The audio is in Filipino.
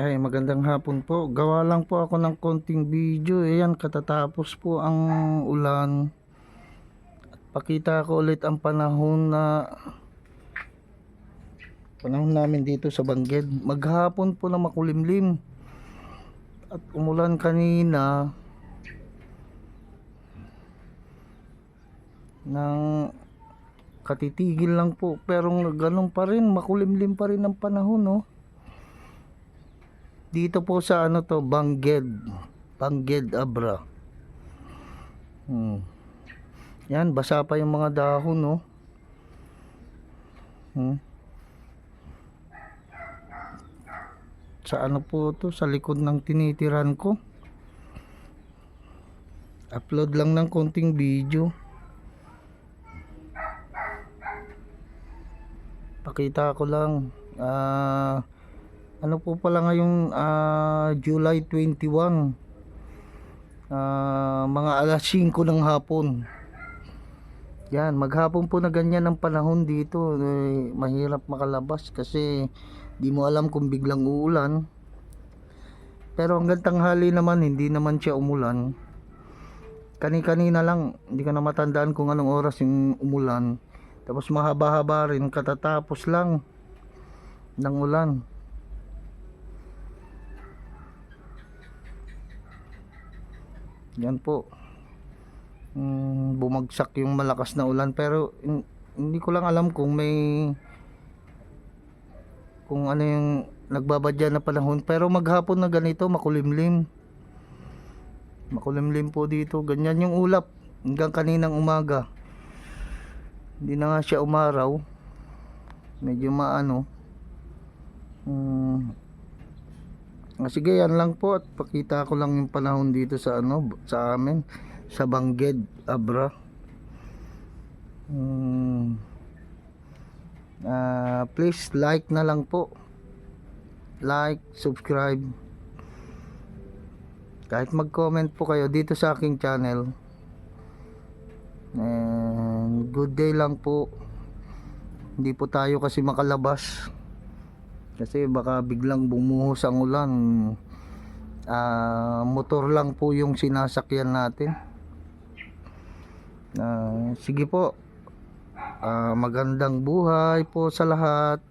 Ay, magandang hapon po. Gawa lang po ako ng konting video. Ayan, katatapos po ang ulan. At pakita ko ulit ang panahon na panahon namin dito sa Bangged. Maghapon po na makulimlim. At umulan kanina ng katitigil lang po. Pero ganun pa rin, makulimlim pa rin ang panahon, no? Dito po sa ano to Bangged. Bangged Abra. Hmm. yan basa pa yung mga dahon no? Hmm. sa ano po to? Sa likod ng tinitiran ko. Upload lang ng konting video. Pakita ko lang. Ah ano po pala ngayong ah, July 21 Ah, mga alas 5 ng hapon. Yan maghapon po na ganyan ang panahon dito. Eh, mahirap makalabas kasi di mo alam kung biglang uulan. Pero hanggang tanghali naman hindi naman siya umulan. Kani-kanina lang hindi ka na matandaan kung anong oras yung umulan. Tapos mahaba-haba rin katatapos lang ng ulan Yan po. Mm, bumagsak yung malakas na ulan pero hin- hindi ko lang alam kung may kung ano yung nagbabadya na panahon. Pero maghapon na ganito makulimlim. Makulimlim po dito. Ganyan yung ulap hanggang kaninang umaga. Hindi na nga siya umaraw. Medyo maano. Ah, sige, yan lang po at pakita ko lang yung panahon dito sa ano, sa amin, sa Bangged, Abra. Hmm. Ah, please like na lang po. Like, subscribe. Kahit mag-comment po kayo dito sa aking channel. And good day lang po. Hindi po tayo kasi makalabas kasi baka biglang bumuhos ang ulan. Ah, motor lang po yung sinasakyan natin. Ah, sige po. Ah, magandang buhay po sa lahat